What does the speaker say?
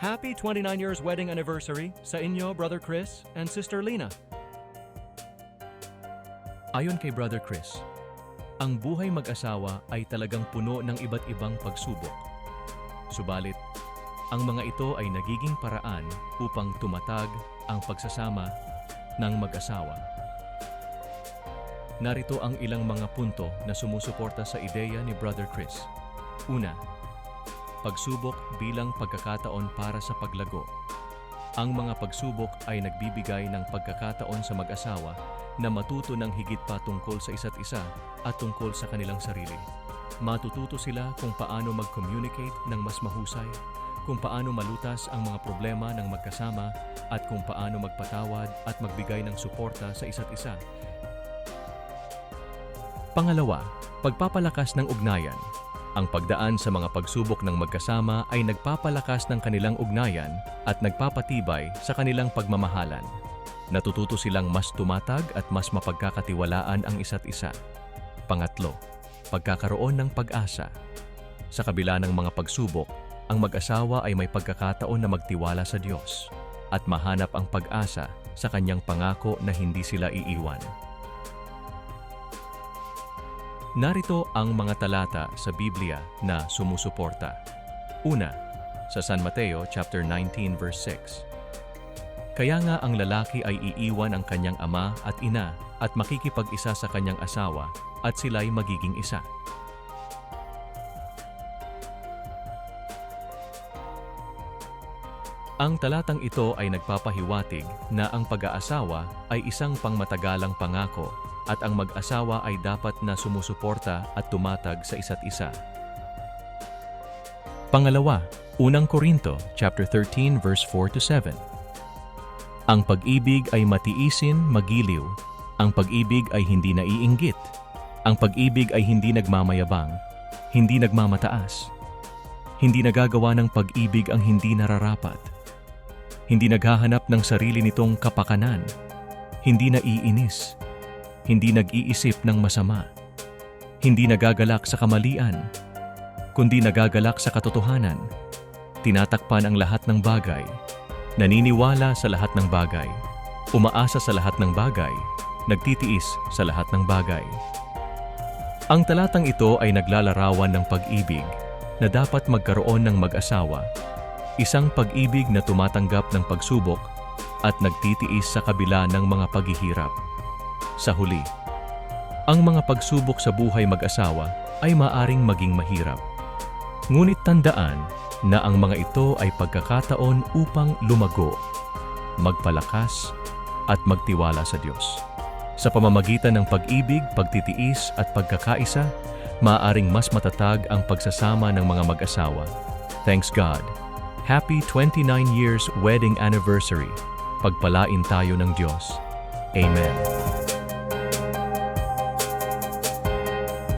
Happy 29 years wedding anniversary sa inyo, Brother Chris and Sister Lina. Ayon kay Brother Chris, ang buhay mag-asawa ay talagang puno ng iba't ibang pagsubok. Subalit, ang mga ito ay nagiging paraan upang tumatag ang pagsasama ng mag-asawa. Narito ang ilang mga punto na sumusuporta sa ideya ni Brother Chris. Una, pagsubok bilang pagkakataon para sa paglago. Ang mga pagsubok ay nagbibigay ng pagkakataon sa mag-asawa na matuto ng higit pa tungkol sa isa't isa at tungkol sa kanilang sarili. Matututo sila kung paano mag-communicate ng mas mahusay, kung paano malutas ang mga problema ng magkasama at kung paano magpatawad at magbigay ng suporta sa isa't isa. Pangalawa, pagpapalakas ng ugnayan. Ang pagdaan sa mga pagsubok ng magkasama ay nagpapalakas ng kanilang ugnayan at nagpapatibay sa kanilang pagmamahalan. Natututo silang mas tumatag at mas mapagkakatiwalaan ang isa't isa. Pangatlo, pagkakaroon ng pag-asa. Sa kabila ng mga pagsubok, ang mag-asawa ay may pagkakataon na magtiwala sa Diyos at mahanap ang pag-asa sa kanyang pangako na hindi sila iiwan. Narito ang mga talata sa Biblia na sumusuporta. Una, sa San Mateo chapter 19 verse 6. Kaya nga ang lalaki ay iiwan ang kanyang ama at ina at makikipag-isa sa kanyang asawa at sila'y magiging isa. Ang talatang ito ay nagpapahiwatig na ang pag-aasawa ay isang pangmatagalang pangako at ang mag-asawa ay dapat na sumusuporta at tumatag sa isa't isa. Pangalawa, unang Korinto chapter 13 verse 4 to 7. Ang pag-ibig ay matiisin, magiliw. Ang pag-ibig ay hindi naiinggit. Ang pag-ibig ay hindi nagmamayabang, hindi nagmamataas. Hindi nagagawa ng pag-ibig ang hindi nararapat. Hindi naghahanap ng sarili nitong kapakanan. Hindi naiinis. Hindi nag-iisip ng masama. Hindi nagagalak sa kamalian, kundi nagagalak sa katotohanan. Tinatakpan ang lahat ng bagay. Naniniwala sa lahat ng bagay. Umaasa sa lahat ng bagay. Nagtitiis sa lahat ng bagay. Ang talatang ito ay naglalarawan ng pag-ibig na dapat magkaroon ng mag-asawa. Isang pag-ibig na tumatanggap ng pagsubok at nagtitiis sa kabila ng mga paghihirap. Sa huli, ang mga pagsubok sa buhay mag-asawa ay maaring maging mahirap. Ngunit tandaan na ang mga ito ay pagkakataon upang lumago, magpalakas, at magtiwala sa Diyos. Sa pamamagitan ng pag-ibig, pagtitiis at pagkakaisa, maaaring mas matatag ang pagsasama ng mga mag-asawa. Thanks God. Happy 29 years wedding anniversary. Pagpalain tayo ng Diyos. Amen.